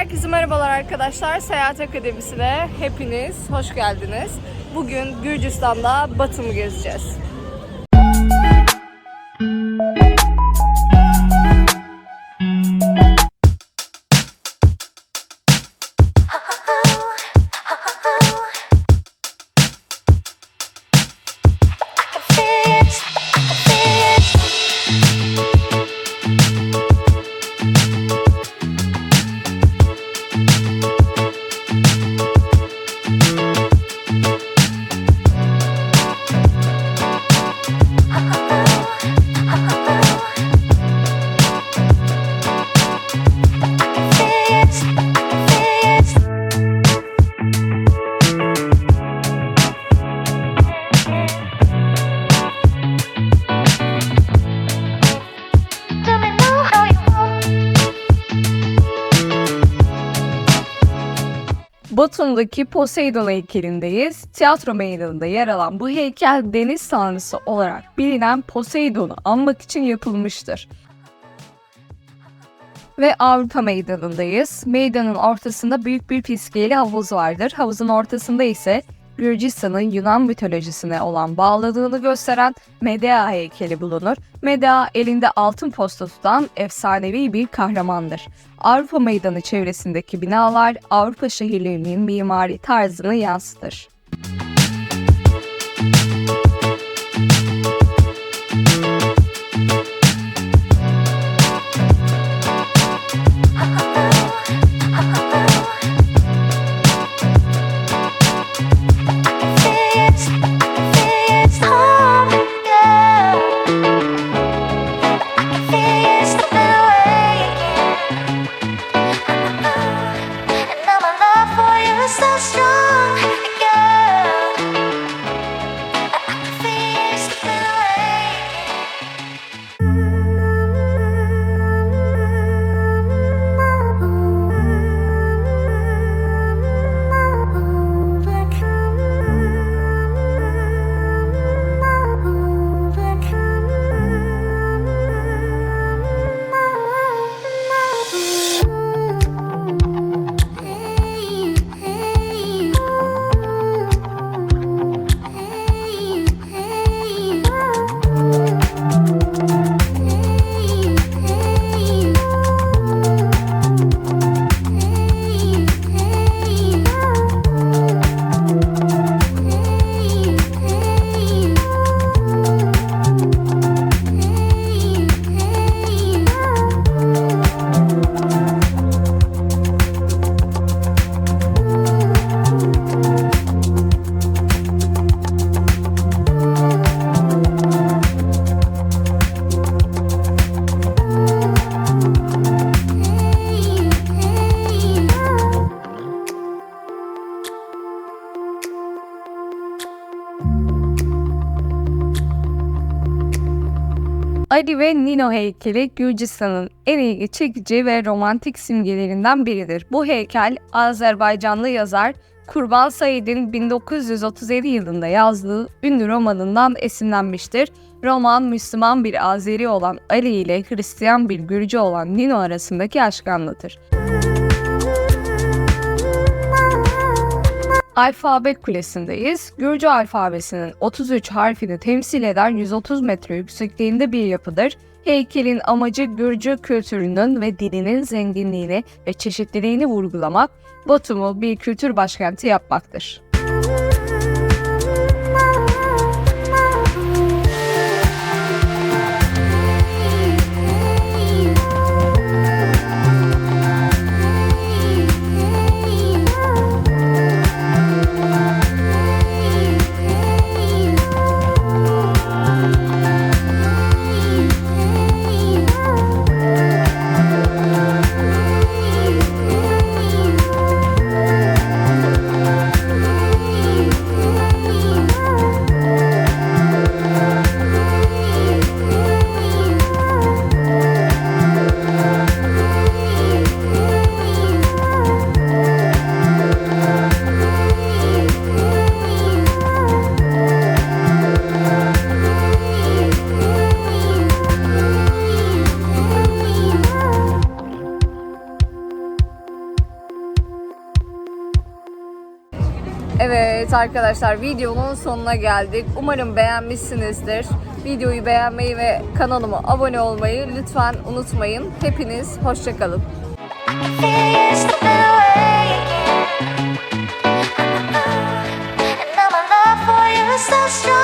Herkese merhabalar arkadaşlar. Seyahat Akademisi'ne hepiniz hoş geldiniz. Bugün Gürcistan'da Batum'u gezeceğiz. Batum'daki Poseidon heykelindeyiz. Tiyatro meydanında yer alan bu heykel deniz tanrısı olarak bilinen Poseidon'u anmak için yapılmıştır. Ve Avrupa meydanındayız. Meydanın ortasında büyük bir fiskiyeli havuz vardır. Havuzun ortasında ise Gürcistan'ın Yunan mitolojisine olan bağladığını gösteren Medea heykeli bulunur. Medea elinde altın posta tutan efsanevi bir kahramandır. Avrupa Meydanı çevresindeki binalar Avrupa şehirlerinin mimari tarzını yansıtır. Ali ve Nino heykeli Gürcistan'ın en ilgi çekici ve romantik simgelerinden biridir. Bu heykel Azerbaycanlı yazar Kurban Said'in 1937 yılında yazdığı ünlü romanından esinlenmiştir. Roman Müslüman bir Azeri olan Ali ile Hristiyan bir Gürcü olan Nino arasındaki aşkı anlatır. Alfabe Kulesi'ndeyiz. Gürcü alfabesinin 33 harfini temsil eden 130 metre yüksekliğinde bir yapıdır. Heykelin amacı Gürcü kültürünün ve dilinin zenginliğini ve çeşitliliğini vurgulamak, Batum'u bir kültür başkenti yapmaktır. Evet arkadaşlar videonun sonuna geldik. Umarım beğenmişsinizdir. Videoyu beğenmeyi ve kanalıma abone olmayı lütfen unutmayın. Hepiniz hoşçakalın. so strong